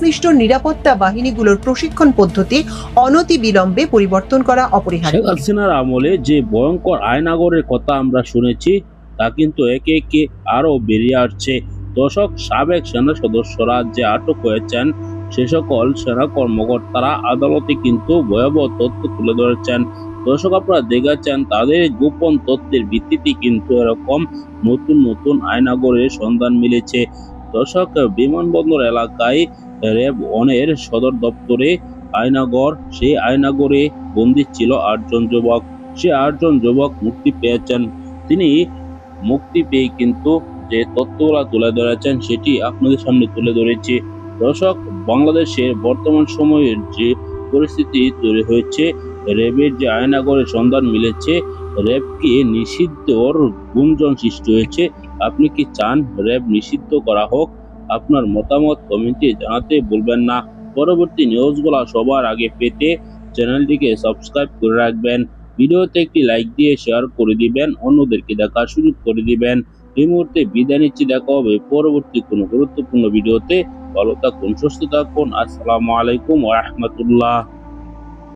সংশ্লিষ্ট নিরাপত্তা বাহিনীগুলোর প্রশিক্ষণ পদ্ধতি অনতি বিলম্বে পরিবর্তন করা শেখ হাসিনার আমলে যে ভয়ঙ্কর আয়নাগরের কথা আমরা শুনেছি, তা কিন্তু একে একে আরও বেরিয়ে আসছে। দশক সাবেক সেনা সদস্যরা যে আটক হয়েছেন সে সকল সেনা কর্মকর্তারা। আদালতে কিন্তু ভয়াবহ তথ্য তুলে ধরেছেন। দর্শক, আপনারা দেখেছেন, তাদের গোপন তথ্যের ভিত্তিতে কিন্তু এরকম নতুন নতুন আয়নাগরের সন্ধান মিলেছে। দর্শক, বিমানবন্দর এলাকায় র্যাব অনের সদর দপ্তরে আয়নাগর, সেই আয়নাগরে বন্দী ছিল আটজন যুবক। সে আটজন যুবক মুক্তি পেয়েছেন। তিনি মুক্তি পেয়ে কিন্তু যে তথ্যগুলা তুলে ধরেছেন, সেটি আপনাদের সামনে তুলে ধরেছি। দর্শক বাংলাদেশের বর্তমান সময়ের যে পরিস্থিতি তৈরি হয়েছে, র্যাবের যে আয়নাগরের সন্ধান মিলেছে, র্যাবকে নিষিদ্ধর গুঞ্জন সৃষ্টি হয়েছে। আপনি কি চান র্যাব নিষিদ্ধ করা হোক? আপনার মতামত কমেন্টে জানাতে ভুলবেন না। পরবর্তী নিউজগুলো সবার আগে পেতে চ্যানেলটিকে সাবস্ক্রাইব করে রাখবেন। ভিডিওতে একটি লাইক দিয়ে শেয়ার করে দিবেন, অন্যদেরকে দেখা সুযোগ করে দিবেন। এই মুহূর্তে বিদায় নিচ্ছি, দেখা হবে পরবর্তী কোনো গুরুত্বপূর্ণ ভিডিওতে। ভালো থাকুন, সুস্থ থাকুন। আসসালামু আলাইকুম রাহমাতুল্লাহ।